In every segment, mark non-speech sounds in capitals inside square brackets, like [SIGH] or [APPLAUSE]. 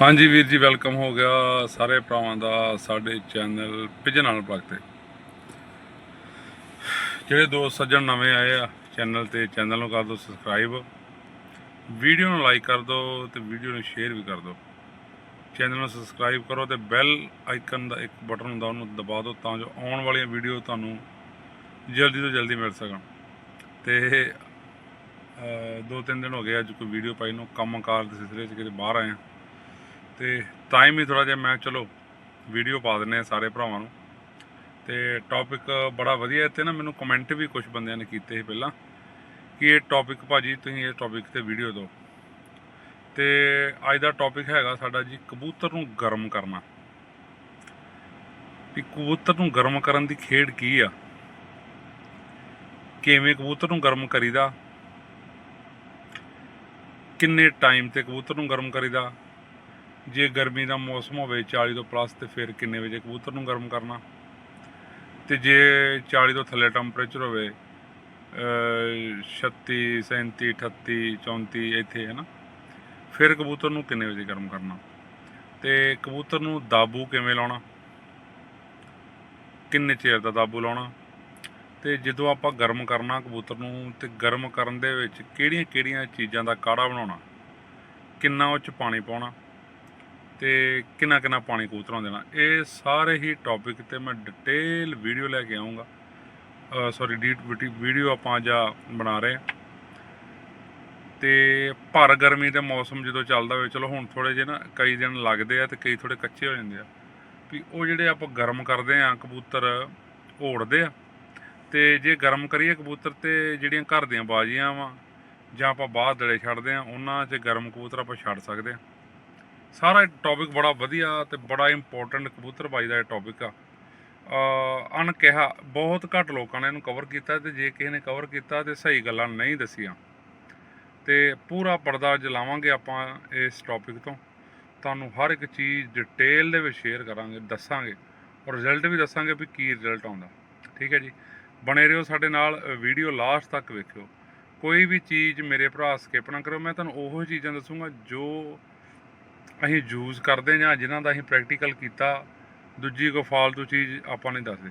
ਹਾਂਜੀ ਵੀਰ ਜੀ ਵੈਲਕਮ ਹੋ ਗਿਆ ਸਾਰੇ ਭਰਾਵਾਂ ਦਾ ਸਾਡੇ ਚੈਨਲ ਪਿਜਨ ਨਾਲ ਪਲੱਗ ਤੇ। ਜਿਹੜੇ ਦੋਸਤ ਸੱਜਣ ਨਵੇਂ ਆਏ ਆ ਚੈਨਲ ਤੇ ਚੈਨਲ ਨੂੰ ਕਰ ਦਿਓ ਸਬਸਕ੍ਰਾਈਬ ਵੀਡੀਓ ਨੂੰ ਲਾਈਕ ਕਰ ਦਿਓ ਤੇ ਵੀਡੀਓ ਨੂੰ ਸ਼ੇਅਰ ਵੀ ਕਰ ਦਿਓ। ਚੈਨਲ ਨੂੰ ਸਬਸਕ੍ਰਾਈਬ ਕਰੋ ਤੇ ਬੈਲ ਆਈਕਨ ਦਾ ਇੱਕ ਬਟਨ ਹੁੰਦਾ ਉਹਨੂੰ ਦਬਾ ਦਿਓ ਤਾਂ ਜੋ ਆਉਣ ਵਾਲੀਆਂ ਵੀਡੀਓ ਤੁਹਾਨੂੰ ਜਲਦੀ ਤੋਂ ਜਲਦੀ ਮਿਲ ਸਕਣ। ਤੇ ਅਹ, ਦੋ ਤਿੰਨ ਦਿਨ ਹੋ ਗਏ ਅੱਜ ਕੋਈ ਵੀਡੀਓ ਪਾਈ ਨੂੰ ਕੰਮਕਾਰ ਦੇ ਸਿਲਸਿਲੇ 'ਚ ਕਿਤੇ ਬਾਹਰ ਆਏ ਆ। ਤੇ ਟਾਈਮ ਹੀ ਥੋੜਾ ਜਿਹਾ ਮੈਂ ਚਲੋ ਵੀਡੀਓ ਪਾ ਦਿੰਨੇ ਆ ਸਾਰੇ ਭਰਾਵਾਂ ਨੂੰ। ਤੇ ਟੌਪਿਕ ਬੜਾ ਵਧੀਆ ਹੈ ਨਾ ਮੈਨੂੰ ਕਮੈਂਟ ਵੀ ਕੁਝ ਬੰਦਿਆਂ ਨੇ ਕੀਤੇ ਸੀ ਪਹਿਲਾਂ ਕਿ ਇਹ ਟੌਪਿਕ ਭਾਜੀ ਤੁਸੀਂ ਇਹ ਟੌਪਿਕ ਤੇ ਵੀਡੀਓ ਦਿਓ। ਤੇ ਅੱਜ ਦਾ ਟੌਪਿਕ ਹੈਗਾ ਸਾਡਾ ਜੀ ਕਬੂਤਰ ਨੂੰ ਗਰਮ ਕਰਨਾ। ਕਿ ਕਬੂਤਰ ਨੂੰ ਗਰਮ ਕਰਨ ਦੀ ਖੇਡ ਕੀ ਆ? ਕਿਵੇਂ ਕਬੂਤਰ ਨੂੰ ਗਰਮ ਕਰੀਦਾ? ਕਿੰਨੇ ਟਾਈਮ ਤੇ ਕਬੂਤਰ ਨੂੰ ਗਰਮ ਕਰੀਦਾ? ਜੇ ਗਰਮੀ ਦਾ ਮੌਸਮ ਹੋਵੇ 40 ਤੋਂ ਪਲੱਸ ਤੇ ਫਿਰ ਕਿੰਨੇ ਵਜੇ ਕਬੂਤਰ ਨੂੰ ਗਰਮ ਕਰਨਾ? ਤੇ ਜੇ 40 ਤੋਂ ਥੱਲੇ ਟੈਂਪਰੇਚਰ ਹੋਵੇ, ਅਹ 36 37 38 34 ਇੱਥੇ ਹੈ ਨਾ, ਫਿਰ ਕਬੂਤਰ ਨੂੰ ਕਿੰਨੇ ਵਜੇ ਗਰਮ ਕਰਨਾ? ਤੇ ਕਬੂਤਰ ਨੂੰ ਦਾਬੂ ਕਿਵੇਂ ਲਾਉਣਾ? ਕਿੰਨੇ ਚਿਰ ਦਾ ਦਾਬੂ ਲਾਉਣਾ? ਤੇ ਜਦੋਂ ਆਪਾਂ ਗਰਮ ਕਰਨਾ ਕਬੂਤਰ ਨੂੰ, ਤੇ ਗਰਮ ਕਰਨ ਦੇ ਵਿੱਚ ਕਿਹੜੀਆਂ-ਕਿਹੜੀਆਂ ਚੀਜ਼ਾਂ ਦਾ ਕਾੜਾ ਬਣਾਉਣਾ? ਕਿੰਨਾ ਉਹ ਚ ਪਾਣੀ ਪਾਉਣਾ? ਤੇ ਕਿੰਨਾ ਕਿੰਨਾ ਪਾਣੀ ਕਬੂਤਰਾਂ ਦੇਣਾ। ਇਹ ਸਾਰੇ ਹੀ ਟੌਪਿਕ ਤੇ ਮੈਂ ਡਿਟੇਲ ਵੀਡੀਓ ਲੈ ਕੇ ਆਉਂਗਾ ਸੌਰੀ ਵੀਡੀਓ ਆਪਾਂ ਜਾਂ ਬਣਾ ਰਹੇ ਹਾਂ। ਤੇ ਭਰ ਗਰਮੀ ਦੇ ਮੌਸਮ ਜਦੋਂ ਚੱਲਦਾ ਹੋਵੇ, ਚਲੋ ਹੁਣ ਥੋੜੇ ਜਿਹੇ ਨਾ ਕਈ ਦਿਨ ਲੱਗਦੇ ਆ ਤੇ ਕਈ ਥੋੜੇ ਕੱਚੇ ਹੋ ਜਾਂਦੇ ਆ। ਵੀ ਉਹ ਜਿਹੜੇ ਆਪਾਂ ਗਰਮ ਕਰਦੇ ਆ, ਕਬੂਤਰ ਓੜਦੇ ਆ, ਤੇ ਜੇ ਗਰਮ ਕਰੀਏ ਕਬੂਤਰ ਤੇ ਜਿਹੜੀਆਂ ਘਰ ਦੀਆਂ ਬਾਜ਼ੀਆਂ ਵਾ ਜਾਂ ਆਪਾਂ ਬਾਹਰ ਦੜੇ ਛੱਡਦੇ ਆ, ਉਹਨਾਂ 'ਚ ਗਰਮ ਕਬੂਤਰ ਆਪਾਂ ਛੱਡ ਸਕਦੇ ਆ। ਸਾਰਾ ਟੌਪਿਕ ਬੜਾ ਵਧੀਆ ਤੇ ਬੜਾ ਇੰਪੋਰਟੈਂਟ ਕਬੂਤਰ ਬਾਈ ਦਾ ਇਹ ਟੌਪਿਕ ਆ। ਅ ਅਣਕਿਹਾ, ਬਹੁਤ ਘੱਟ ਲੋਕਾਂ ਨੇ ਇਹਨੂੰ ਕਵਰ ਕੀਤਾ ਤੇ ਜੇ ਕਿਸੇ ਨੇ ਕਵਰ ਕੀਤਾ ਤੇ ਸਹੀ ਗੱਲਾਂ ਨਹੀਂ ਦੱਸੀਆਂ। ਤੇ ਪੂਰਾ ਪਰਦਾ ਜਲਾਵਾਂਗੇ ਆਪਾਂ ਇਸ ਟੌਪਿਕ ਤੋਂ। ਤੁਹਾਨੂੰ ਹਰ ਇੱਕ ਚੀਜ਼ ਡਿਟੇਲ ਦੇ ਵਿੱਚ ਸ਼ੇਅਰ ਕਰਾਂਗੇ, ਦੱਸਾਂਗੇ ਔਰ ਰਿਜ਼ਲਟ ਵੀ ਦੱਸਾਂਗੇ ਵੀ ਕੀ ਰਿਜ਼ਲਟ ਆਉਂਦਾ। ਠੀਕ ਹੈ ਜੀ? ਬਣੇ ਰਹੋ ਸਾਡੇ ਨਾਲ ਵੀਡੀਓ ਲਾਸਟ ਤੱਕ ਵੇਖਿਓ। ਕੋਈ ਵੀ ਚੀਜ਼ ਮੇਰੇ ਭਰਾ ਸਕਿਪ ਨਾ ਕਰੋ ਮੈਂ ਤੁਹਾਨੂੰ ਉਹੋ ਚੀਜ਼ਾਂ ਦੱਸੂਗਾ ਜੋ ਅਸੀਂ ਯੂਜ਼ ਕਰਦੇ ਜਾਂ ਜਿਨ੍ਹਾਂ ਦਾ ਅਸੀਂ ਪ੍ਰੈਕਟੀਕਲ ਕੀਤਾ, ਦੂਜੀ ਕੋਈ ਫਾਲਤੂ ਚੀਜ਼ ਆਪਾਂ ਨਹੀਂ ਦੱਸਦੇ।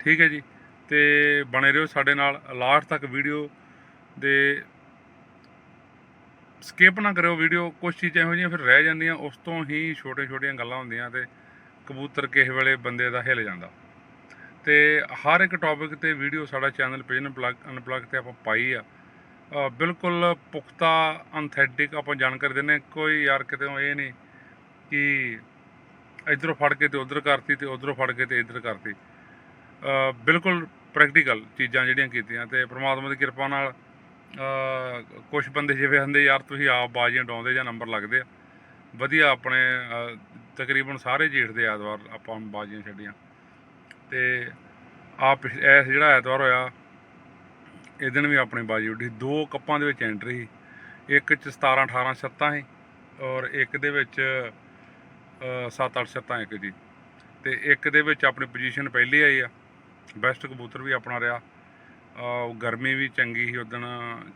ਠੀਕ ਹੈ ਜੀ? ਤੇ ਬਣੇ ਰਹੋ ਸਾਡੇ ਨਾਲ ਲਾਸਟ ਤੱਕ ਵੀਡੀਓ ਦੇ ਸਕਿਪ ਨਾ ਕਰਿਓ ਵੀਡੀਓ ਕੁਝ ਚੀਜ਼ਾਂ ਇਹੋ ਜਿਹੀਆਂ ਫਿਰ ਰਹਿ ਜਾਂਦੀਆਂ, ਉਸ ਤੋਂ ਹੀ ਛੋਟੇ ਛੋਟੀਆਂ ਗੱਲਾਂ ਹੁੰਦੀਆਂ ਤੇ ਕਬੂਤਰ ਕਿਸੇ ਵੇਲੇ ਬੰਦੇ ਦਾ ਹਿੱਲ ਜਾਂਦਾ। ਤੇ ਹਰ ਇੱਕ ਟੌਪਿਕ ਤੇ ਵੀਡੀਓ ਸਾਡਾ ਚੈਨਲ ਪਿਜਨ ਪਲੱਗ ਅਨਪਲੱਗ ਤੇ ਆਪਾਂ ਪਾਈ ਆ। ਬਿਲਕੁਲ ਪੁਖਤਾ ਅਨਥੈਟਿਕ ਆਪਾਂ ਜਾਣਕਾਰੀ ਦਿੰਦੇ ਹਾਂ। ਕੋਈ ਯਾਰ ਕਿਤੇ ਇਹ ਨਹੀਂ ਕਿ ਇਧਰੋਂ ਫੜ ਕੇ ਤੇ ਉਧਰ ਕਰਤੀ ਤੇ ਉਧਰੋਂ ਫੜ ਕੇ ਤੇ ਇਧਰ ਕਰਤੀ। ਬਿਲਕੁਲ ਪ੍ਰੈਕਟੀਕਲ ਚੀਜ਼ਾਂ ਜਿਹੜੀਆਂ ਕੀਤੀਆਂ ਤੇ ਪ੍ਰਮਾਤਮਾ ਦੀ ਕਿਰਪਾ ਨਾਲ ਕੁਝ ਬੰਦੇ ਜਿਵੇਂ ਹੁੰਦੇ ਯਾਰ ਤੁਸੀਂ ਆਪ ਬਾਜ਼ੀਆਂ ਡਾਉਂਦੇ ਜਾਂ ਨੰਬਰ ਲੱਗਦੇ ਆ। ਵਧੀਆ ਆਪਣੇ ਤਕਰੀਬਨ ਸਾਰੇ ਜੇਠ ਦੇ ਐਤਵਾਰ ਆਪਾਂ ਬਾਜ਼ੀਆਂ ਛੱਡੀਆਂ। ਤੇ ਆਪ ਇਸ ਜਿਹੜਾ ਐਤਵਾਰ ਹੋਇਆ ਇਹ ਦਿਨ ਵੀ ਆਪਣੀ ਬਾਜੀ ਉੱਡੀ। ਦੋ ਕੱਪਾਂ ਦੇ ਵਿੱਚ ਐਂਟਰੀ ਸੀ। ਇੱਕ ਚ 17 18 ਛੱਤਾਂ ਸੀ ਔਰ ਇੱਕ ਦੇ ਵਿੱਚ 7 8 ਛੱਤਾਂ ਇੱਕ ਜੀ। ਤੇ ਇੱਕ ਦੇ ਵਿੱਚ ਆਪਣੀ ਪੋਜੀਸ਼ਨ ਪਹਿਲੀ ਆਈ ਆ। ਬੈਸਟ ਕਬੂਤਰ ਵੀ ਆਪਣਾ ਰਿਹਾ। ਗਰਮੀ ਵੀ ਚੰਗੀ ਸੀ ਉਦੋਂ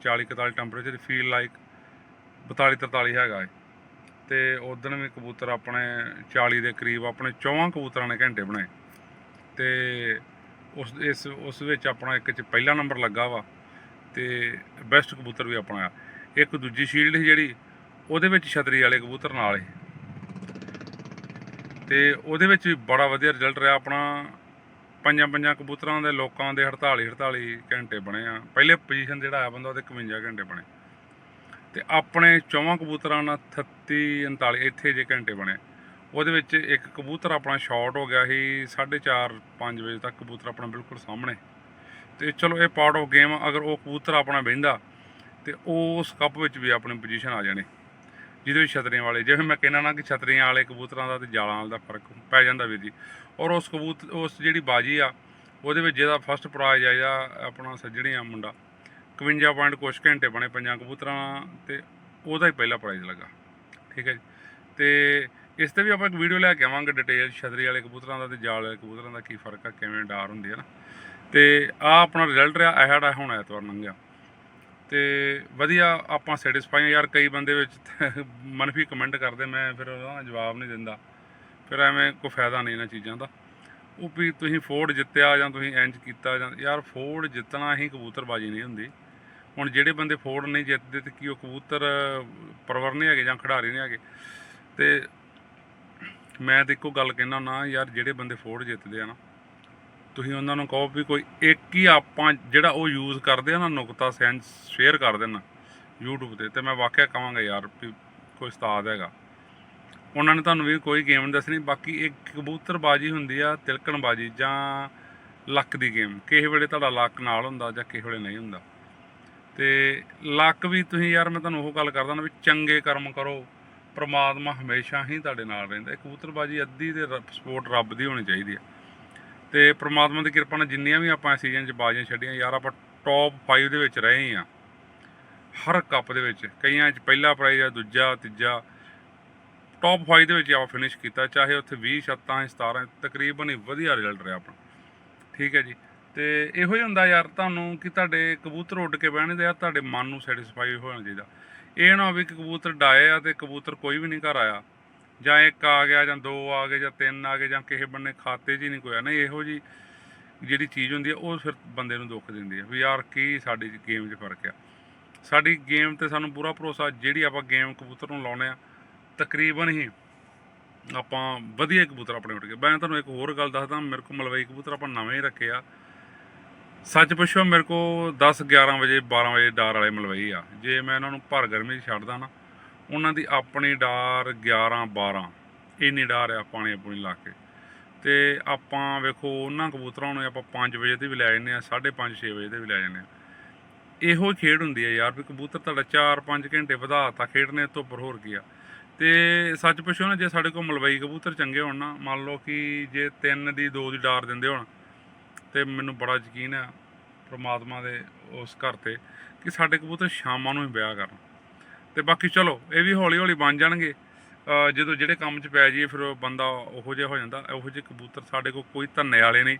40 41 ਟੈਂਪਰੇਚਰ ਫੀਲ ਲਾਈਕ 42 43 ਹੈਗਾ ਏ ਤੇ ਉਦੋਂ ਵੀ ਕਬੂਤਰ ਆਪਣੇ 40 ਦੇ ਕਰੀਬ, ਆਪਣੇ ਚੌਵਾਂ ਕਬੂਤਰਾਂ ਨੇ ਘੰਟੇ ਬਣਾਏ। ਤੇ ਉਸ, ਇਸ, ਉਸ ਵਿੱਚ ਆਪਣਾ ਇੱਕ ਚ ਪਹਿਲਾ ਨੰਬਰ ਲੱਗਾ ਵਾ। ਤੇ ਬੈਸਟ ਕਬੂਤਰ ਵੀ ਆਪਣਾ ਆ। ਇੱਕ ਦੂਜੀ ਸ਼ੀਲਡ ਸੀ ਜਿਹੜੀ, ਉਹਦੇ ਵਿੱਚ ਛਤਰੀ ਵਾਲੇ ਕਬੂਤਰ ਨਾਲ ਸੀ। ਤੇ ਉਹਦੇ ਵਿੱਚ ਵੀ ਬੜਾ ਵਧੀਆ ਰਿਜ਼ਲਟ ਰਿਹਾ ਆਪਣਾ। ਪੰਜਾਂ ਪੰਜਾਂ ਕਬੂਤਰਾਂ ਦੇ ਲੋਕਾਂ ਦੇ 48 48 ਘੰਟੇ ਬਣੇ ਆ। ਪਹਿਲੇ ਪੋਜੀਸ਼ਨ ਜਿਹੜਾ ਆਇਆ ਬੰਦਾ, ਉਹਦੇ 51 ਘੰਟੇ ਬਣੇ। ਤੇ ਆਪਣੇ ਚੌਵਾਂ ਕਬੂਤਰਾਂ ਨਾਲ 38 39 ਇੱਥੇ ਜੇ ਘੰਟੇ ਬਣੇ। ਉਹਦੇ ਵਿੱਚ ਇੱਕ ਕਬੂਤਰ ਆਪਣਾ ਸ਼ਾਰਟ ਹੋ ਗਿਆ ਸੀ 4:30 5 ਵਜੇ ਤੱਕ ਕਬੂਤਰ ਆਪਣਾ ਬਿਲਕੁਲ ਸਾਹਮਣੇ। ਤੇ ਚਲੋ ਇਹ ਪਾਰਟ ਆਫ ਗੇਮ ਅਗਰ ਉਹ ਕਬੂਤਰ ਆਪਣਾ ਬਹਿੰਦਾ, ਤੇ ਉਸ ਕੱਪ ਵਿੱਚ ਵੀ ਆਪਣੀ ਪੋਜੀਸ਼ਨ ਆ ਜਾਣੀ। ਜਿਹਦੇ ਵਿੱਚ ਛਤਰੀਆਂ ਵਾਲੇ, ਜਿਵੇਂ ਮੈਂ ਕਹਿੰਦਾ ਨਾ ਕਿ ਛਤਰੀਆਂ ਵਾਲੇ ਕਬੂਤਰਾਂ ਦਾ ਤੇ ਜਾਲਾਂ ਵਾਲੇ ਦਾ ਫ਼ਰਕ ਪੈ ਜਾਂਦਾ ਵੀਰ ਜੀ। ਔਰ ਉਸ ਕਬੂਤਰ ਉਸ ਜਿਹੜੀ ਬਾਜੀ ਆ, ਉਹਦੇ ਵਿੱਚ ਜਿਹਦਾ ਫਸਟ ਪ੍ਰਾਈਜ਼ ਆਇਆ ਆਪਣਾ ਸੱਜਣੀ ਮੁੰਡਾ। 51 ਪੁਆਇੰਟ ਕੁਛ ਘੰਟੇ ਬਣੇ ਪੰਜਾਂ ਕਬੂਤਰਾਂ ਤੇ ਉਹਦਾ ਹੀ ਪਹਿਲਾ ਪ੍ਰਾਈਜ਼ ਲੱਗਾ। ਠੀਕ ਹੈ ਜੀ। ਤੇ ਇਸ ਤੇ ਵੀ ਆਪਾਂ ਇੱਕ ਵੀਡੀਓ ਲੈ ਕੇ ਆਵਾਂਗੇ ਡਿਟੇਲ ਛਤਰੀ ਵਾਲੇ ਕਬੂਤਰਾਂ ਦਾ ਤੇ ਜਾਲ ਵਾਲੇ ਕਬੂਤਰਾਂ ਦਾ ਕੀ ਫ਼ਰਕ ਆ, ਕਿਵੇਂ ਡਾਰ ਹੁੰਦੀ ਹੈ ਨਾ। ਤੇ ਆ ਆਪਣਾ ਰਿਜ਼ਲਟ ਰਿਹਾ, ਇਹ ਸਾਡਾ ਹੁਣ ਐਤਵਾਰ ਲੰਘਿਆ। ਤੇ ਵਧੀਆ ਆਪਾਂ ਸੈਟੀਸਫਾਈ ਯਾਰ ਕਈ ਬੰਦੇ ਵਿੱਚ [LAUGHS] ਮਨਫੀ ਕਮੈਂਟ ਕਰਦੇ, ਮੈਂ ਫਿਰ ਉਹਦਾ ਜਵਾਬ ਨਹੀਂ ਦਿੰਦਾ। ਫਿਰ ਐਵੇਂ ਕੋਈ ਫਾਇਦਾ ਨਹੀਂ ਇਹਨਾਂ ਚੀਜ਼ਾਂ ਦਾ। ਉਹ ਵੀ ਤੁਸੀਂ ਫੋਰਡ ਜਿੱਤਿਆ ਜਾਂ ਤੁਸੀਂ ਇੰਜ ਕੀਤਾ ਜਾਂ, ਯਾਰ ਫੋਰਡ ਜਿੱਤਣਾ ਹੀ ਕਬੂਤਰਬਾਜੀ ਨਹੀਂ ਹੁੰਦੀ। ਹੁਣ ਜਿਹੜੇ ਬੰਦੇ ਫੋਰਡ ਨਹੀਂ ਜਿੱਤਦੇ ਤੇ ਕੀ ਉਹ ਕਬੂਤਰ ਪਰਵਰ ਨਹੀਂ ਹੈਗੇ ਜਾਂ ਖਿਡਾਰੀ ਨਹੀਂ ਹੈਗੇ। ਤੇ ਮੈਂ ਤਾਂ ਇੱਕੋ ਗੱਲ ਕਹਿਣਾ ਨਾ ਯਾਰ ਜਿਹੜੇ ਬੰਦੇ ਫੋਰਡ ਜਿੱਤਦੇ ਆ ਨਾ ਤੁਸੀਂ ਉਹਨਾਂ ਨੂੰ ਕਹੋ ਵੀ ਕੋਈ ਇੱਕ ਹੀ ਆਪਾਂ ਜਿਹੜਾ ਉਹ ਯੂਜ਼ ਕਰਦੇ ਆ ਨਾ ਨੁਕਤਾ ਸੈਂਸ ਸ਼ੇਅਰ ਕਰ ਦੇਣਾ YouTube ਤੇ ਤੇ ਮੈਂ ਵਾਕਿਆ ਕਹਾਂਗਾ ਯਾਰ ਵੀ ਕੋਈ ਉਸਤਾਦ ਹੈਗਾ। ਉਹਨਾਂ ਨੇ ਤੁਹਾਨੂੰ ਵੀ ਕੋਈ ਗੇਮ ਦੱਸਣੀ, ਬਾਕੀ ਇੱਕ ਕਬੂਤਰਬਾਜੀ ਹੁੰਦੀ ਆ, ਤਿਲਕਣਬਾਜੀ ਜਾਂ ਲੱਕ ਦੀ ਗੇਮ ਕਿਸੇ ਵੇਲੇ ਤੁਹਾਡਾ ਲੱਕ ਨਾਲ ਹੁੰਦਾ ਜਾਂ ਕਿਸੇ ਵੇਲੇ ਨਹੀਂ ਹੁੰਦਾ। ਤੇ ਲੱਕ ਵੀ ਤੁਸੀਂ ਯਾਰ ਮੈਂ ਤੁਹਾਨੂੰ ਉਹ ਗੱਲ ਕਰਦਾ ਨਾ ਵੀ ਚੰਗੇ ਕਰਮ ਕਰੋ, ਪ੍ਰਮਾਤਮਾ ਹਮੇਸ਼ਾ ਹੀ ਤੁਹਾਡੇ ਨਾਲ ਰਹਿੰਦਾ। ਕਬੂਤਰਬਾਜੀ ਅੱਧੀ ਤੇ ਸਪੋਰਟ ਰੱਬ ਦੀ ਹੋਣੀ ਚਾਹੀਦੀ ਹੈ ਤੇ ਪ੍ਰਮਾਤਮਾ ਦੀ ਕਿਰਪਾ ਨਾਲ ਜਿੰਨੀਆਂ ਵੀ ਆਪਾਂ ਸੀਜ਼ਨ 'ਚ ਬਾਜ਼ੀਆਂ ਛੱਡੀਆਂ, ਯਾਰ ਆਪਾਂ ਟੌਪ 5 ਦੇ ਵਿੱਚ ਰਹੇ ਹਾਂ। ਹਰ ਕੱਪ ਦੇ ਵਿੱਚ, ਕਈਆਂ 'ਚ ਪਹਿਲਾ ਪ੍ਰਾਈਜ਼ ਆ, ਦੂਜਾ, ਤੀਜਾ। ਟੌਪ 5 ਦੇ ਵਿੱਚ ਆਪਾਂ ਫਿਨਿਸ਼ ਕੀਤਾ, ਚਾਹੇ ਉੱਥੇ 20 ਛੱਤਾਂ 17 ਤਕਰੀਬਨ ਹੀ ਵਧੀਆ ਰਿਜ਼ਲਟ ਰਿਹਾ ਆਪਣਾ। ਠੀਕ ਹੈ ਜੀ। ਤੇ ਇਹੋ ਹੀ ਹੁੰਦਾ ਯਾਰ ਤੁਹਾਨੂੰ ਕਿ ਤੁਹਾਡੇ ਕਬੂਤਰ ਉੱਡ ਕੇ ਬਹਿਣੇ ਤੇ ਯਾਰ ਤੁਹਾਡੇ ਮਨ ਨੂੰ ਸੈਟੀਸਫਾਈ ਹੋਣਾ ਚਾਹੀਦਾ। ਇਹ ਨਾ ਹੋਵੇ ਕਿ ਕਬੂਤਰ ਡਾਏ ਆ ਤੇ ਕਬੂਤਰ ਕੋਈ ਵੀ ਨਹੀਂ ਘਰ ਆਇਆ। ਜਾਂ ਇੱਕ ਆ ਗਿਆ ਜਾਂ ਦੋ ਆ ਗਏ ਜਾਂ ਤਿੰਨ ਆ ਗਏ ਜਾਂ ਕਿਸੇ ਬੰਨੇ ਖਾਤੇ 'ਚ ਹੀ ਨਹੀਂ ਕੋਈ ਆ। ਨਾ ਇਹੋ ਜੀ ਜਿਹੜੀ ਚੀਜ਼ ਹੁੰਦੀ ਆ, ਉਹ ਫਿਰ ਬੰਦੇ ਨੂੰ ਦੁੱਖ ਦਿੰਦੀ ਹੈ ਵੀ ਯਾਰ ਕੀ ਸਾਡੀ ਗੇਮ 'ਚ ਫ਼ਰਕ ਆ। ਸਾਡੀ ਗੇਮ ਤੇ ਸਾਨੂੰ ਪੂਰਾ ਭਰੋਸਾ, ਜਿਹੜੀ ਆਪਾਂ ਗੇਮ ਕਬੂਤਰ ਨੂੰ ਲਾਉਣੇ ਆ, ਤਕਰੀਬਨ ਹੀ ਆਪਾਂ ਵਧੀਆ ਕਬੂਤਰ ਆਪਣੇ ਉੱਡ ਗਏ। ਮੈਂ ਤੁਹਾਨੂੰ ਇੱਕ ਹੋਰ ਗੱਲ ਦੱਸਦਾ, ਮੇਰੇ ਕੋਲ ਮਲਵਈ ਕਬੂਤਰ ਆਪਾਂ ਨਵੇਂ ਹੀ ਰੱਖੇ ਆ। ਸੱਚ ਪੁੱਛੋ, ਮੇਰੇ ਕੋਲ 10 11 ਵਜੇ 12 ਵਜੇ ਡਾਰ ਵਾਲੇ ਮਲਵਈ ਆ। ਜੇ ਮੈਂ ਇਹਨਾਂ ਨੂੰ ਭਰ ਗਰਮੀ 'ਚ ਛੱਡਦਾ ਨਾ ਉਹਨਾਂ ਦੀ ਆਪਣੀ ਡਾਰ 11 12 ਇੰਨੀ ਡਾਰ ਆ ਪਾਣੀ ਆਪਣੀ ਲਾ ਕੇ। ਤੇ ਆਪਾਂ ਵੇਖੋ, ਉਹਨਾਂ ਕਬੂਤਰਾਂ ਨੂੰ ਆਪਾਂ 5 ਵਜੇ ਤੇ ਵੀ ਲੈ ਜਾਂਦੇ ਆ 5:30 6 ਵਜੇ ਤੇ ਵੀ ਲੈ ਜਾਂਦੇ ਆ ਇਹੋ ਹੀ ਖੇਡ ਹੁੰਦੀ ਹੈ ਯਾਰ ਵੀ ਕਬੂਤਰ ਤੁਹਾਡਾ 4-5 ਘੰਟੇ ਵਧਾਤਾ ਖੇਡਣੇ ਤੋਂ ਉੱਪਰ ਹੋਰ ਕੀ ਆ। ਤੇ ਸੱਚ ਪੁੱਛੋ ਨਾ, ਜੇ ਸਾਡੇ ਕੋਲ ਮਲਵਈ ਕਬੂਤਰ ਚੰਗੇ ਹੋਣ ਨਾ, ਮੰਨ ਲਓ ਕਿ ਜੇ 3 ਦੀ 2 ਦੀ ਡਾਰ ਦਿੰਦੇ ਹੋਣ, ਤੇ ਮੈਨੂੰ ਬੜਾ ਯਕੀਨ ਆ ਪ੍ਰਮਾਤਮਾ ਦੇ ਉਸ ਘਰ ਤੇ ਕਿ ਸਾਡੇ ਕਬੂਤਰ ਸ਼ਾਮਾਂ ਨੂੰ ਹੀ ਵਿਆਹ ਕਰਨ। ਤੇ ਬਾਕੀ ਚਲੋ, ਇਹ ਵੀ ਹੌਲੀ ਹੌਲੀ ਬਣ ਜਾਣਗੇ। ਜਦੋਂ ਜਿਹੜੇ ਕੰਮ 'ਚ ਪੈ ਜਾਈਏ, ਫਿਰ ਉਹ ਬੰਦਾ ਉਹੋ ਜਿਹਾ ਹੋ ਜਾਂਦਾ ਉਹੋ ਜਿਹੇ ਕਬੂਤਰ ਸਾਡੇ ਕੋਲ ਕੋਈ ਧੰਨੇ ਵਾਲੇ ਨੇ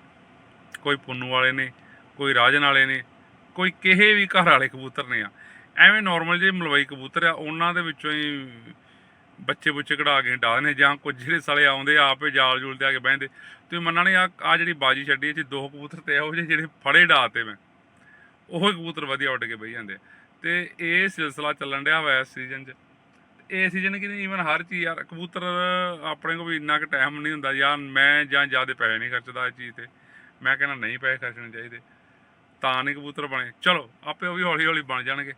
ਕੋਈ ਪੁੰਨੂ ਵਾਲੇ ਨੇ ਕੋਈ ਰਾਜਨ ਵਾਲੇ ਨੇ ਕੋਈ ਕਿਸੇ ਵੀ ਘਰ ਵਾਲੇ ਕਬੂਤਰ ਨੇ ਆ। ਐਵੇਂ ਨਾਰਮਲ ਜਿਹੇ ਮਲਵਈ ਕਬੂਤਰ ਆ, ਉਹਨਾਂ ਦੇ ਵਿੱਚੋਂ ਹੀ ਬੱਚੇ ਬੁੱਚੇ ਕਢਾ ਕੇ ਡਾਹ ਨੇ ਜਾਂ ਕੁਝ ਜਿਹੜੇ ਸਾਲੇ ਆਉਂਦੇ ਆ, ਆਪੇ ਜਾਲ ਜੂਲ ਤੇ ਆ ਕੇ ਬਹਿੰਦੇ। ਤੁਸੀਂ ਮੰਨਣਾ ਨਹੀਂ ਆ ਆ ਜਿਹੜੀ ਬਾਜੀ ਛੱਡੀ, ਇਹ ਚ ਦੋ ਕਬੂਤਰ ਤੇ ਇਹੋ ਜਿਹੇ ਜਿਹੜੇ ਫੜੇ ਡਾਤੇ ਮੈਂ। ਉਹ ਕਬੂਤਰ ਵਧੀਆ ਉੱਡ ਕੇ ਬਹਿ ਜਾਂਦੇ ਆ। ਤੇ ਇਹ ਸਿਲਸਿਲਾ ਚੱਲਣ ਡਿਆ ਹੋਇਆ ਇਸ ਸੀਜ਼ਨ 'ਚ। ਇਹ ਸੀਜ਼ਨ ਕਿ ਈਵਨ ਹਰ ਚੀਜ਼ ਯਾਰ, ਕਬੂਤਰ ਆਪਣੇ ਕੋਲ ਵੀ ਇੰਨਾ ਕੁ ਟਾਈਮ ਨਹੀਂ ਹੁੰਦਾ ਯਾਰ ਮੈਂ ਜਾਂ ਜ਼ਿਆਦਾ ਪੈਸੇ ਨਹੀਂ ਖਰਚਦਾ ਇਸ ਚੀਜ਼ ਤੇ। ਮੈਂ ਕਹਿੰਦਾ ਨਹੀਂ ਪੈਸੇ ਖਰਚਣੇ ਚਾਹੀਦੇ। ਤਾਂ ਨਹੀਂ ਕਬੂਤਰ ਬਣੇ। ਚਲੋ, ਆਪੇ ਉਹ ਵੀ ਹੌਲੀ ਹੌਲੀ ਬਣ ਜਾਣਗੇ।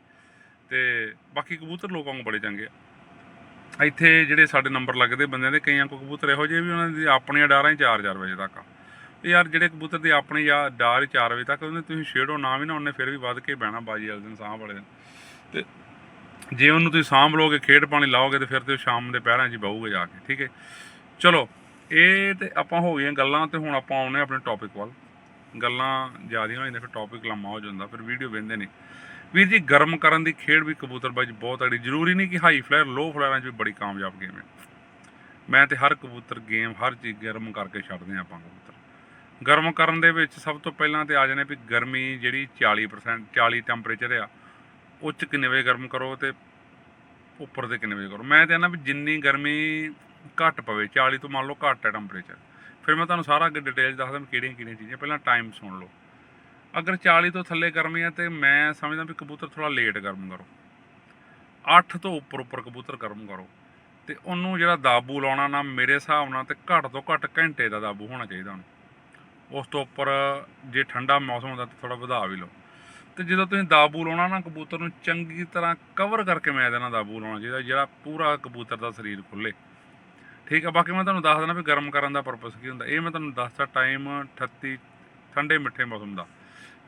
ਤੇ ਬਾਕੀ ਕਬੂਤਰ ਲੋਕਾਂ ਨੂੰ ਬੜੇ ਚੰਗੇ ਆ। ਇੱਥੇ ਜਿਹੜੇ ਸਾਡੇ ਨੰਬਰ ਲੱਗਦੇ ਬੰਦਿਆਂ ਦੇ, ਕਈਆਂ ਕੋਲ ਕਬੂਤਰ ਇਹੋ ਜਿਹੇ ਵੀ ਉਹਨਾਂ ਦੀ ਆਪਣੀਆਂ ਡਾਰਾਂ ਹੀ 4-4 ਵਜੇ ਤੱਕ ਆ। ਤੇ ਯਾਰ ਜਿਹੜੇ ਕਬੂਤਰ ਦੀ ਆਪਣੀ ਜਾਂ ਡਾਰ ਹੀ 4 ਵਜੇ ਤੱਕ ਉਹਨੇ ਤੁਸੀਂ ਛੇੜੋ, ਨਾ ਵੀ ਨਾ ਉਹਨੇ ਫਿਰ ਵੀ ਵੱਧ ਕੇ ਬਹਿਣਾ ਬਾਜੀ ਵਾਲੇ ਦਿਨ, ਸਾਂਭ ਵਾਲੇ ਦਿਨ। ਤੇ ਜੇ ਉਹਨੂੰ ਤੁਸੀਂ ਸਾਂਭ ਲਓਗੇ, ਖੇਡ ਪਾਣੀ ਲਾਓਗੇ ਤੇ ਫਿਰ ਤੇ ਉਹ ਸ਼ਾਮ ਦੇ ਪਹਿਰਾਂ 'ਚ ਹੀ ਜਾ ਕੇ, ਠੀਕ ਹੈ? ਚਲੋ, ਇਹ ਤੇ ਆਪਾਂ ਹੋ ਗਈਆਂ ਗੱਲਾਂ ਤੇ ਹੁਣ ਆਪਾਂ ਆਉਨੇ ਆਪਣੇ ਟੌਪਿਕ ਵੱਲ। ਗੱਲਾਂ ਜ਼ਿਆਦੀਆਂ ਹੋ ਜਾਂਦੀਆਂ ਫਿਰ ਟੌਪਿਕ ਲੰਮਾ ਹੋ ਜਾਂਦਾ, ਫਿਰ ਵੀਡੀਓ ਵੇਂਦੇ ਨਹੀਂ ਵੀਰ ਜੀ, ਗਰਮ ਕਰਨ ਦੀ ਖੇਡ ਵੀ ਕਬੂਤਰਬਾਜੀ ਬਹੁਤ ਅੜੀ ਜ਼ਰੂਰੀ ਨਹੀਂ ਕਿ ਹਾਈ ਫਲਾਇਰ ਲੋ ਫਲਾਇਰਾਂ 'ਚ ਵੀ ਬੜੀ ਕਾਮਯਾਬ ਗੇਮ ਹੈ। ਮੈਂ ਤੇ ਹਰ ਕਬੂਤਰ ਗੇਮ ਹਰ ਚੀਜ਼ ਗਰਮ ਕਰਕੇ ਛੱਡਦੇ ਹਾਂ ਆਪਾਂ। ਕਬੂਤਰ ਗਰਮ ਕਰਨ ਦੇ ਵਿੱਚ ਸਭ ਤੋਂ ਪਹਿਲਾਂ ਤੇ ਆ ਜਾਣੇ ਵੀ ਗਰਮੀ ਜਿਹੜੀ 40% 40 ਟੈਂਪਰੇਚਰ ਆ, ਉਹ 'ਚ ਕਿੰਨੇ ਵਜੇ ਗਰਮ ਕਰੋ ਤੇ ਉੱਪਰ ਦੇ ਕਿੰਨੇ ਵਜੇ ਕਰੋ। ਮੈਂ ਤੇ ਨਾ ਵੀ ਜਿੰਨੀ ਗਰਮੀ ਘੱਟ ਪਵੇ 40 ਤੋਂ ਮੰਨ ਲਓ ਘੱਟ ਹੈ ਟੈਂਪਰੇਚਰ ਫਿਰ ਮੈਂ ਤੁਹਾਨੂੰ ਸਾਰਾ ਅੱਗੇ ਡਿਟੇਲ ਦੱਸਦਾ ਵੀ ਕਿਹੜੀਆਂ ਕਿਹੜੀਆਂ ਚੀਜ਼ਾਂ। ਪਹਿਲਾਂ ਟਾਈਮ ਸੁਣ ਲਓ। ਅਗਰ 40 ਤੋਂ ਥੱਲੇ ਗਰਮੀ ਆ ਤੇ ਮੈਂ ਸਮਝਦਾ ਵੀ ਕਬੂਤਰ ਥੋੜਾ ਲੇਟ ਗਰਮ ਕਰੋ। 8 ਤੋਂ ਉੱਪਰ ਉੱਪਰ ਕਬੂਤਰ ਗਰਮ ਕਰੋ। ਤੇ ਉਹਨੂੰ ਜਿਹੜਾ ਦਾਬੂ ਲਾਉਣਾ ਨਾ ਮੇਰੇ ਹਿਸਾਬ ਨਾਲ ਤੇ ਘੱਟ ਤੋਂ ਘੱਟ ਘੰਟੇ ਦਾ ਦਾਬੂ ਹੋਣਾ ਚਾਹੀਦਾ ਉਹਨੂੰ। ਉਸ ਤੋਂ ਉੱਪਰ ਜੇ ਠੰਡਾ ਮੌਸਮ ਹੁੰਦਾ ਤਾਂ ਥੋੜਾ ਵਧਾ ਵੀ ਲਓ। ਤੇ ਜਦੋਂ ਤੁਸੀਂ ਦਾਬੂ ਲਾਉਣਾ ਨਾ ਕਬੂਤਰ ਨੂੰ, ਚੰਗੀ ਤਰ੍ਹਾਂ ਕਵਰ ਕਰਕੇ ਮੈਂ ਦੇਣਾ ਦਾਬੂ ਲਾਉਣਾ ਚਾਹੀਦਾ, ਜਿਹੜਾ ਪੂਰਾ ਕਬੂਤਰ ਦਾ ਸਰੀਰ ਖੁੱਲੇ ਠੀਕ ਆ, ਬਾਕੀ ਮੈਂ ਤੁਹਾਨੂੰ ਦੱਸ ਦਿੰਦਾ ਵੀ ਗਰਮ ਕਰਨ ਦਾ ਪਰਪਸ ਕੀ ਹੁੰਦਾ। ਇਹ ਮੈਂ ਤੁਹਾਨੂੰ ਦੱਸਦਾ ਟਾਈਮ 38 ਠੰਡੇ ਮਿੱਠੇ ਮੌਸਮ ਦਾ।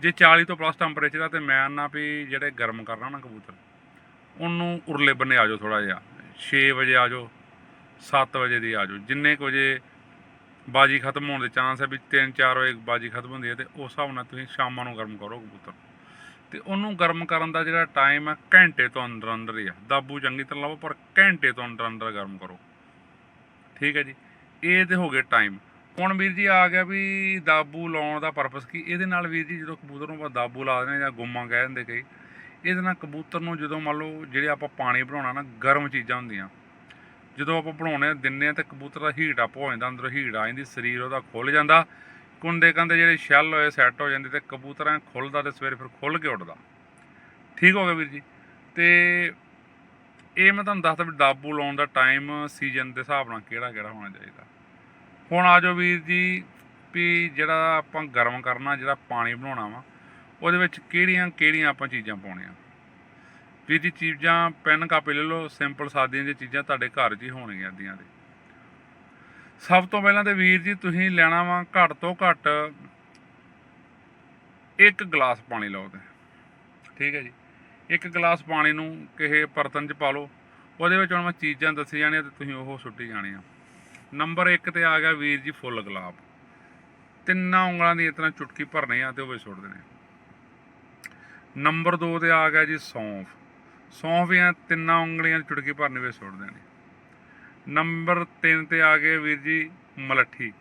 ਜੇ 40 ਤੋਂ ਪਲੱਸ ਟੈਂਪਰੇਚਰ ਆ ਤੇ ਮੈਂ ਨਾ ਵੀ ਜਿਹੜੇ ਗਰਮ ਕਰਨਾ ਨਾ ਕਬੂਤਰ, ਉਹਨੂੰ ਉਰਲੇ ਬੰਨੇ ਆ ਜਾਓ ਥੋੜਾ ਜਿਹਾ। 6 ਵਜੇ ਆ ਜਾਓ 7 ਵਜੇ ਦੀ ਆ ਜਾਓ। ਜਿੰਨੇ ਕੁ ਵਜੇ ਬਾਜੀ ਖਤਮ ਹੋਣ ਦੇ ਚਾਂਸ ਹੈ ਵੀ 3-4 ਵਜੇ ਬਾਜੀ ਖਤਮ ਹੁੰਦੀ ਹੈ ਤੇ ਉਸ ਹਿਸਾਬ ਨਾਲ ਤੁਸੀਂ ਸ਼ਾਮਾਂ ਨੂੰ ਗਰਮ ਕਰੋ ਕਬੂਤਰ। ਤੇ ਉਹਨੂੰ ਗਰਮ ਕਰਨ ਦਾ ਜਿਹੜਾ ਟਾਈਮ ਹੈ ਘੰਟੇ ਤੋਂ ਅੰਦਰ ਅੰਦਰ ਹੀ ਆ ਦਾਬੂ ਚੰਗੀ ਤਰ੍ਹਾਂ ਲਾਓ ਪਰ ਘੰਟੇ ਤੋਂ ਅੰਦਰ ਅੰਦਰ ਗਰਮ ਕਰੋ। ਠੀਕ ਹੈ ਜੀ? ਇਹ ਤੇ ਹੋ ਗਏ ਟਾਈਮ ਹੁਣ ਵੀਰ ਜੀ ਆ ਗਿਆ ਵੀ ਦਾਬੂ ਲਾਉਣ ਦਾ ਪਰਪਸ ਕੀ? ਇਹਦੇ ਨਾਲ ਵੀਰ ਜੀ ਜਦੋਂ ਕਬੂਤਰ ਨੂੰ ਆਪਾਂ ਦਾਬੂ ਲਾ ਦਿੰਦੇ ਜਾਂ ਗੁੰਮਾ ਕਹਿ ਦਿੰਦੇ ਕਈ, ਇਹਦੇ ਨਾਲ ਕਬੂਤਰ ਨੂੰ ਜਦੋਂ ਮੰਨ ਲਓ ਜਿਹੜੇ ਆਪਾਂ ਪਾਣੀ ਬਣਾਉਣਾ ਨਾ, ਗਰਮ ਚੀਜ਼ਾਂ ਹੁੰਦੀਆਂ। ਜਦੋਂ ਆਪਾਂ ਬਣਾਉਣੇ ਆ, ਦਿੰਨੇ ਆ ਤਾਂ ਕਬੂਤਰ ਦਾ ਹੀਟ ਅਪ ਹੋ ਜਾਂਦਾ ਅੰਦਰੋਂ ਹੀਟ ਆ ਜਾਂਦੀ ਸਰੀਰ ਉਹਦਾ ਖੁੱਲ ਜਾਂਦਾ। ਕੁੰਡੇ ਕੰਦੇ ਜਿਹੜੇ ਸ਼ੈਲ ਹੋਏ ਸੈੱਟ ਹੋ ਜਾਂਦੇ ਤੇ ਕਬੂਤਰ ਐਂ ਖੁੱਲਦਾ ਤੇ ਸਵੇਰੇ ਫਿਰ ਖੁੱਲ ਕੇ ਉੱਡਦਾ। ਠੀਕ ਹੋ ਗਿਆ ਵੀਰ ਜੀ? ਤੇ ਇਹ ਮੈਂ ਤੁਹਾਨੂੰ ਦੱਸਦਾ ਵੀ ਡਾਬੂ ਲਾਉਣ ਦਾ ਟਾਈਮ ਸੀਜ਼ਨ ਦੇ ਹਿਸਾਬ ਨਾਲ ਕਿਹੜਾ ਕਿਹੜਾ ਹੋਣਾ ਚਾਹੀਦਾ। ਹੁਣ ਆ ਜਾਓ ਵੀਰ ਜੀ ਵੀ ਜਿਹੜਾ ਆਪਾਂ ਗਰਮ ਕਰਨਾ ਜਿਹੜਾ ਪਾਣੀ ਬਣਾਉਣਾ ਵਾ ਉਹਦੇ ਵਿੱਚ ਕਿਹੜੀਆਂ ਕਿਹੜੀਆਂ ਆਪਾਂ ਚੀਜ਼ਾਂ ਪਾਉਣੀਆਂ? ਵੀਰ ਜੀ ਚੀਜ਼ਾਂ, ਪੈਨ, ਕਾਪੀ ਲੈ ਲਓ ਸਿੰਪਲ ਸਾਦੀਆਂ ਦੀਆਂ ਚੀਜ਼ਾਂ ਤੁਹਾਡੇ ਘਰ 'ਚ ਹੀ ਹੋਣਗੀਆਂ ਅੱਧੀਆਂ ਦੇ। ਸਭ ਤੋਂ ਪਹਿਲਾਂ ਤੇ ਵੀਰ ਜੀ, ਤੁਸੀਂ ਲੈਣਾ ਵਾ ਘੱਟ ਤੋਂ ਘੱਟ ਇੱਕ ਗਲਾਸ ਪਾਣੀ ਲਓ ਤੇ। ਠੀਕ ਹੈ ਜੀ? ਇੱਕ ਗਲਾਸ ਪਾਣੀ ਨੂੰ ਕਿਸੇ ਬਰਤਨ 'ਚ ਪਾ ਲਓ। ਉਹਦੇ ਵਿੱਚ ਹੁਣ ਮੈਂ ਚੀਜ਼ਾਂ ਦੱਸੀ ਜਾਣੀਆਂ ਤੇ ਤੁਸੀਂ ਉਹ ਸੁੱਟੀ ਜਾਣੀਆਂ। ਨੰਬਰ 1 ਤੇ ਆ ਗਿਆ ਵੀਰ ਜੀ, ਫੁੱਲ ਗੁਲਾਬ। ਤਿੰਨਾਂ ਉਂਗਲਾਂ ਦੀ ਇਤਨਾ ਚੁਟਕੀ ਭਰਨੀ ਆ ਤੇ ਉਹ ਵਿੱਚ ਸੁੱਟ ਦੇਣੇ। ਨੰਬਰ 2 ਤੇ ਆ ਗਿਆ ਜੀ, ਸੌਂਫ। ਸੌਂਫ ਦੀਆਂ ਤਿੰਨਾਂ ਉਂਗਲੀਆਂ ਦੀ ਚੁਟਕੀ ਭਰਨੀ ਵਿੱਚ ਸੁੱਟ ਦੇਣੀ। ਨੰਬਰ 3 ਤੇ ਆ ਗਏ ਵੀਰ ਜੀ ਮਲੱਠੀ।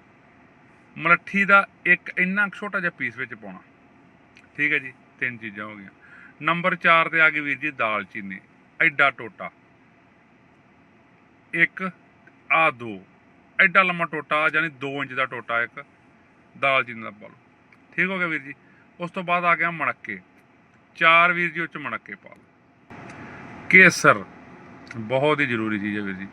ਮਲੱਠੀ ਦਾ ਇੱਕ ਇੰਨਾ ਕੁ ਛੋਟਾ ਜਿਹਾ ਪੀਸ ਵਿੱਚ ਪਾਉਣਾ। ਠੀਕ ਹੈ ਜੀ, ਤਿੰਨ ਚੀਜ਼ਾਂ ਹੋ ਗਈਆਂ। ਨੰਬਰ 4 ਤੇ ਆ ਗਈ ਵੀਰ ਜੀ ਦਾਲਚੀਨੀ ਐਡਾ ਟੋਟਾ। ਇੱਕ, ਆ ਦੋ। ਐਡਾ ਲੰਮਾ ਟੋਟਾ, ਯਾਨੀ 2 ਇੰਚ ਦਾ ਟੋਟਾ ਇੱਕ ਦਾਲਚੀਨੀ ਦਾ ਪਾ ਲਓ। ਠੀਕ ਹੋ ਗਿਆ ਵੀਰ ਜੀ। ਉਸ ਤੋਂ ਬਾਅਦ ਆ ਗਿਆ ਮਣੱਕੇ। ਚਾਰ ਵੀਰ ਜੀ ਉੱਚ ਮਣੱਕੇ ਪਾ ਲਓ। ਕੇਸਰ ਬਹੁਤ ਹੀ ਜ਼ਰੂਰੀ ਚੀਜ਼ ਹੈ ਵੀਰ ਜੀ।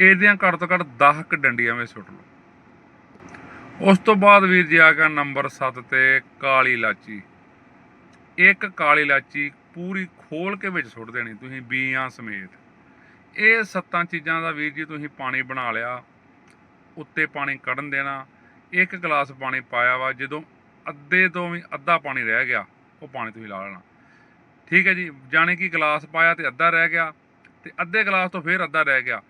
ਇਹਦੀਆਂ ਘੱਟ ਤੋਂ ਘੱਟ 10 ਕ ਡੰਡੀਆਂ ਵਿੱਚ ਸੁੱਟ ਲਓ। ਉਸ ਤੋਂ ਬਾਅਦ ਵੀਰ ਜੀ ਆ ਗਿਆ ਨੰਬਰ 7 ਤੇ ਕਾਲੀ ਇਲਾਚੀ। ਇੱਕ ਕਾਲੀ ਇਲਾਚੀ ਪੂਰੀ ਖੋਲ ਕੇ ਵਿੱਚ ਸੁੱਟ ਦੇਣੀ ਤੁਸੀਂ ਬੀਆਂ ਸਮੇਤ। ਇਹ ਸੱਤਾਂ ਚੀਜ਼ਾਂ ਦਾ ਵੀਰ ਜੀ ਤੁਸੀਂ ਪਾਣੀ ਬਣਾ ਲਿਆ, ਉੱਤੇ ਪਾਣੀ ਕੱਢਣ ਦੇਣਾ, ਇੱਕ ਗਲਾਸ ਪਾਣੀ ਪਾਇਆ ਵਾ, ਜਦੋਂ ਅੱਧੇ ਤੋਂ ਵੀ ਅੱਧਾ ਪਾਣੀ ਰਹਿ ਗਿਆ, ਉਹ ਪਾਣੀ ਤੁਸੀਂ ਲਾ ਲੈਣਾ। ਠੀਕ ਹੈ ਜੀ, ਜਾਣੇ ਕਿ ਗਲਾਸ ਪਾਇਆ ਤੇ ਅੱਧਾ ਰਹਿ ਗਿਆ ਤੇ ਅੱਧੇ ਗਲਾਸ ਤੋਂ ਫਿਰ ਅੱਧਾ ਰਹਿ ਗਿਆ।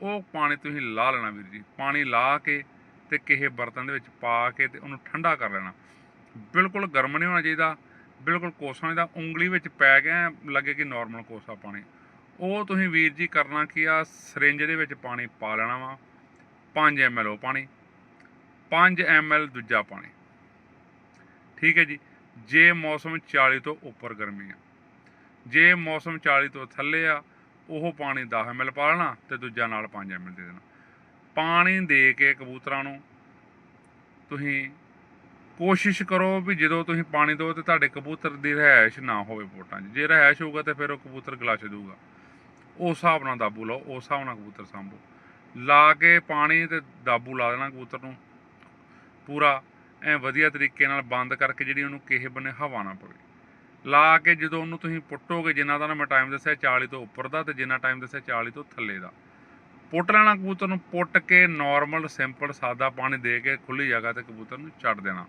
ਉਹ ਪਾਣੀ ਤੁਸੀਂ ਲਾ ਲੈਣਾ ਵੀਰ ਜੀ, ਪਾਣੀ ਲਾ ਕੇ ਤੇ ਕਿਸੇ ਬਰਤਨ ਦੇ ਵਿੱਚ ਪਾ ਕੇ ਤੇ ਉਹਨੂੰ ਠੰਡਾ ਕਰ ਲੈਣਾ। ਬਿਲਕੁਲ ਗਰਮ ਨਹੀਂ ਹੋਣਾ ਚਾਹੀਦਾ, ਬਿਲਕੁਲ ਕੋਸਾ ਨਹੀਂ ਦਾ ਉਂਗਲੀ ਵਿੱਚ ਪੈ ਗਿਆ, ਲੱਗੇ ਕਿ ਨਾਰਮਲ ਕੋਸਾ ਪਾਣੀ। ਉਹ ਤੁਸੀਂ ਵੀਰ ਜੀ ਕਰਨਾ ਕੀ ਆ ਸਰਿੰਜ ਦੇ ਵਿੱਚ ਪਾਣੀ ਪਾ ਲੈਣਾ ਵਾ 5 ml ਉਹ ਪਾਣੀ 5 ml ਦੂਜਾ ਪਾਣੀ। ਠੀਕ ਹੈ ਜੀ, ਜੇ ਮੌਸਮ 40 ਤੋਂ ਉੱਪਰ ਗਰਮੀ ਆ ਜੇ ਮੌਸਮ 40 ਤੋਂ ਥੱਲੇ ਆ, ਉਹ ਪਾਣੀ 10 ਮਿਲ ਪਾਲਣਾ ਤੇ ਦੂਜਾ ਨਾਲ 5 ਮਿਲ ਦੇ ਦੇਣਾ। ਪਾਣੀ ਦੇ ਕੇ ਕਬੂਤਰਾਂ ਨੂੰ ਤੁਸੀਂ ਕੋਸ਼ਿਸ਼ ਕਰੋ ਵੀ ਜਦੋਂ ਤੁਸੀਂ ਪਾਣੀ ਦਿਓ ਤੇ ਤੁਹਾਡੇ ਕਬੂਤਰ ਦੀ ਰਹਿائش ਨਾ ਹੋਵੇ ਪੋਟਾਂ 'ਚ। ਜੇ ਰਹਿائش ਹੋਊਗਾ ਤੇ ਫਿਰ ਉਹ ਕਬੂਤਰ ਗਲਾਚ ਦੇਊਗਾ। ਉਸ ਹਿਸਾਬ ਨਾਲ ਦਾਬੂ ਲਾਓ, ਉਸ ਹਿਸਾਬ ਨਾਲ ਕਬੂਤਰ ਸੰਭੋ। ਲਾ ਕੇ ਪਾਣੀ ਤੇ ਦਾਬੂ ਲਾ ਦੇਣਾ ਕਬੂਤਰ ਨੂੰ। ਪੂਰਾ ਐ ਵਧੀਆ ਤਰੀਕੇ ਨਾਲ ਬੰਦ ਕਰਕੇ ਜਿਹੜੀ ਉਹਨੂੰ ਕਿਸੇ ਬੰਨੇ ਹਵਾ ਨਾ ਪਵੇ। ਲਾ ਕੇ ਜਦੋਂ ਉਹਨੂੰ ਤੁਸੀਂ ਪੁੱਟੋਗੇ, ਜਿੰਨਾ ਦਾ ਨਾ ਮੈਂ ਟਾਈਮ ਦੱਸਿਆ 40 ਤੋਂ ਉੱਪਰ ਦਾ ਤੇ ਜਿੰਨਾ ਟਾਈਮ ਦੱਸਿਆ 40 ਤੋਂ ਥੱਲੇ ਦਾ। ਪੁੱਟ ਲੈਣਾ ਕਬੂਤਰ ਨੂੰ, ਪੁੱਟ ਕੇ ਨਾਰਮਲ ਸਿੰਪਲ ਸਾਦਾ ਪਾਣੀ ਦੇ ਕੇ ਖੁੱਲੀ ਜਗ੍ਹਾ ਤੇ ਕਬੂਤਰ ਨੂੰ ਛੱਡ ਦੇਣਾ।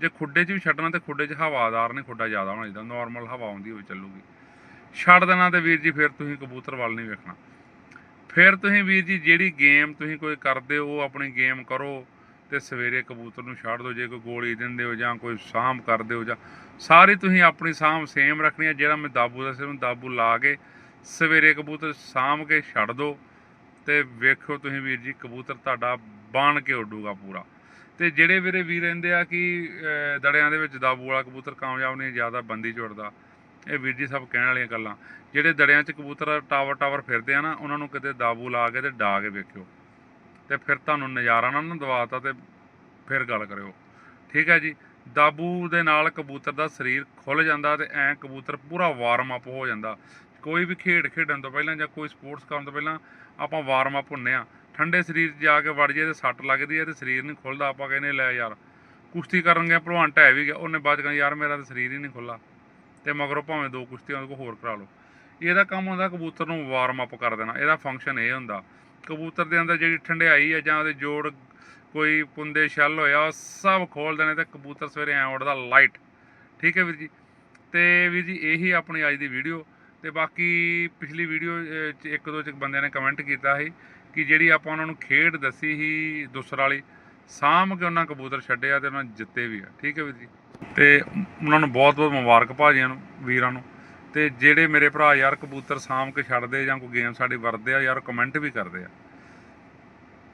ਜੇ ਖੁੱਡੇ 'ਚ ਵੀ ਛੱਡਣਾ ਤੇ ਖੁੱਡੇ 'ਚ ਹਵਾਦਾਰ ਨਹੀਂ, ਖੁੱਡਾ ਜ਼ਿਆਦਾ ਹੋਣਾ ਚਾਹੀਦਾ ਨਾਰਮਲ ਹਵਾ ਆਉਂਦੀ ਹੋਵੇ ਚੱਲੂਗੀ। ਛੱਡ ਦੇਣਾ ਤੇ ਵੀਰ ਜੀ ਫਿਰ ਤੁਸੀਂ ਕਬੂਤਰ ਵੱਲ ਨਹੀਂ ਵੇਖਣਾ। ਫਿਰ ਤੁਸੀਂ ਵੀਰ ਜੀ ਜਿਹੜੀ ਗੇਮ ਤੁਸੀਂ ਕੋਈ ਕਰਦੇ ਹੋ ਆਪਣੀ ਗੇਮ ਕਰੋ। ਤੇ ਸਵੇਰੇ ਕਬੂਤਰ ਨੂੰ ਛੱਡ ਦਿਓ, ਜੇ ਕੋਈ ਗੋਲੀ ਦਿੰਦੇ ਹੋ ਜਾਂ ਕੋਈ ਸਾਂਭ ਕਰਦੇ ਹੋ ਜਾਂ ਸਾਰੀ ਤੁਸੀਂ ਆਪਣੀ ਸਾਂਭ ਸੇਮ ਰੱਖਣੀ ਹੈ, ਜਿਹੜਾ ਮੈਂ ਦਾਬੂ ਦਾ ਸਿਰ ਦਾਬੂ ਲਾ ਕੇ ਸਵੇਰੇ ਕਬੂਤਰ ਸਾਂਭ ਕੇ ਛੱਡ ਦਿਓ ਤੇ ਵੇਖੋ ਤੁਸੀਂ ਵੀਰ ਜੀ ਕਬੂਤਰ ਤੁਹਾਡਾ ਬਣ ਕੇ ਉੱਡੂਗਾ ਪੂਰਾ। ਤੇ ਜਿਹੜੇ ਵੀਰੇ ਵੀਰ ਰਹਿੰਦੇ ਆ ਕਿ ਦੜਿਆਂ ਦੇ ਵਿੱਚ ਦਾਬੂ ਵਾਲਾ ਕਬੂਤਰ ਕਾਮਯਾਬ ਨਹੀਂ, ਜ਼ਿਆਦਾ ਬੰਦੀ ਚੁੜਦਾ ਇਹ ਵੀਰ ਜੀ ਸਭ ਕਹਿਣ ਵਾਲੀਆਂ ਗੱਲਾਂ। ਜਿਹੜੇ ਦੜਿਆਂ 'ਚ ਕਬੂਤਰ ਟਾਵਰ ਟਾਵਰ ਫਿਰਦੇ ਆ ਨਾ, ਉਹਨਾਂ ਨੂੰ ਕਿਤੇ ਦਾਬੂ ਲਾ ਕੇ ਤੇ ਡਾ ਕੇ ਵੇਖਿਓ। ਤੇ ਫਿਰ ਤੁਹਾਨੂੰ ਨਜ਼ਾਰਾ ਨਾ ਨਾ ਦਵਾਤਾ ਤੇ ਫਿਰ ਗੱਲ ਕਰਿਓ। ਠੀਕ ਹੈ ਜੀ? ਦਾਬੂ ਦੇ ਨਾਲ ਕਬੂਤਰ ਦਾ ਸਰੀਰ ਖੁੱਲ ਜਾਂਦਾ ਤੇ ਐਂ ਕਬੂਤਰ ਪੂਰਾ ਵਾਰਮ ਅਪ ਹੋ ਜਾਂਦਾ। ਕੋਈ ਵੀ ਖੇਡ ਖੇਡਣ ਤੋਂ ਪਹਿਲਾਂ ਜਾਂ ਕੋਈ ਸਪੋਰਟਸ ਕਰਨ ਤੋਂ ਪਹਿਲਾਂ ਆਪਾਂ ਵਾਰਮ ਅਪ ਹੁੰਨੇ ਆ ਠੰਡੇ ਸਰੀਰ 'ਚ ਜਾ ਕੇ ਵੜ ਜੇ ਤੇ ਸੱਟ ਲੱਗਦੀ ਹੈ ਤੇ ਸਰੀਰ ਨਹੀਂ ਖੁੱਲਦਾ ਆਪਾਂ ਕਹਿੰਦੇ ਲੈ ਯਾਰ, ਕੁਸ਼ਤੀ ਕਰਨ ਗਿਆ ਭਲਵਾਨ ਢਹਿ ਵੀ ਗਿਆ। ਉਹਨੇ ਬਾਅਦ 'ਚ ਕਹਿੰਦਾ, ਯਾਰ, ਮੇਰਾ ਤਾਂ ਸਰੀਰ ਹੀ ਨਹੀਂ ਖੁੱਲਾ ਤੇ ਮਗਰੋਂ ਭਾਵੇਂ ਦੋ ਕੁਸ਼ਤੀਆਂ ਉਹਦੇ ਕੋਲ ਹੋਰ ਕਰਾ ਲਓ। ਇਹਦਾ ਕੰਮ ਹੁੰਦਾ ਕਬੂਤਰ ਨੂੰ ਵਾਰਮ ਅਪ ਕਰ ਦੇਣਾ। ਇਹਦਾ ਫੰਕਸ਼ਨ ਇਹ ਹੁੰਦਾ ਕਬੂਤਰ ਦੇ ਅੰਦਰ ਜਿਹੜੀ ਠੰਡਿਆਈ ਹੈ ਜਾਂ ਉਹਦੇ ਜੋੜ ਕੋਈ ਪੁੰਦੇ ਛੱਲ ਹੋਇਆ, ਉਹ ਸਭ ਖੋਲ ਦੇਣੇ ਤੇ ਕਬੂਤਰ ਸਵੇਰੇ ਐਂ ਉੱਡਦਾ ਲਾਈਟ ਠੀਕ ਹੈ ਵੀਰ ਜੀ? ਤੇ ਵੀਰ ਜੀ, ਇਹੀ ਆਪਣੀ ਅੱਜ ਦੀ ਵੀਡੀਓ ਤੇ ਬਾਕੀ ਪਿਛਲੀ ਵੀਡੀਓ 'ਚ ਇੱਕ ਦੋ ਚ ਬੰਦਿਆਂ ਨੇ ਕਮੈਂਟ ਕੀਤਾ ਸੀ ਕਿ ਜਿਹੜੀ ਆਪਾਂ ਉਹਨਾਂ ਨੂੰ ਖੇਡ ਦੱਸੀ ਸੀ ਦੁਸਰ ਵਾਲੀ, ਸਾਂਭ ਕੇ ਉਹਨਾਂ ਕਬੂਤਰ ਛੱਡਿਆ ਤੇ ਉਹਨਾਂ ਜਿੱਤੇ ਵੀ ਆ। ਠੀਕ ਹੈ ਵੀਰ ਜੀ? ਤੇ ਉਹਨਾਂ ਨੂੰ ਬਹੁਤ ਬਹੁਤ ਮੁਬਾਰਕ ਭਾਜੀਆਂ ਨੂੰ, ਵੀਰਾਂ ਨੂੰ। ਤੇ ਜਿਹੜੇ ਮੇਰੇ ਭਰਾ ਯਾਰ ਕਬੂਤਰ ਸਾਂਭ ਕੇ ਛੱਡਦੇ ਜਾਂ ਕੋਈ ਗੇਮ ਸਾਡੀ ਵਰਤਦੇ ਆ, ਯਾਰ ਕਮੈਂਟ ਵੀ ਕਰਦੇ ਆ।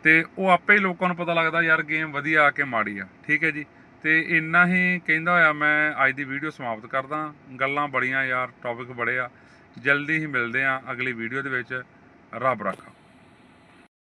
ਤੇ ਉਹ ਆਪੇ ਹੀ ਲੋਕਾਂ ਨੂੰ ਪਤਾ ਲੱਗਦਾ, ਯਾਰ ਗੇਮ ਵਧੀਆ ਆ ਕੇ ਮਾੜੀ ਆ। ਠੀਕ ਹੈ ਜੀ? ਤੇ ਇੰਨਾ ਹੀ ਕਹਿੰਦਾ ਹੋਇਆ ਮੈਂ, ਅੱਜ ਦੀ ਵੀਡੀਓ ਸਮਾਪਤ ਕਰਦਾ। ਗੱਲਾਂ ਬੜੀਆਂ ਯਾਰ ਟੌਪਿਕ ਬੜੇ ਆ। ਜਲਦੀ ਹੀ ਮਿਲਦੇ ਆ ਅਗਲੀ ਵੀਡੀਓ ਦੇ ਵਿੱਚ। ਰੱਬ ਰਾਖਾ।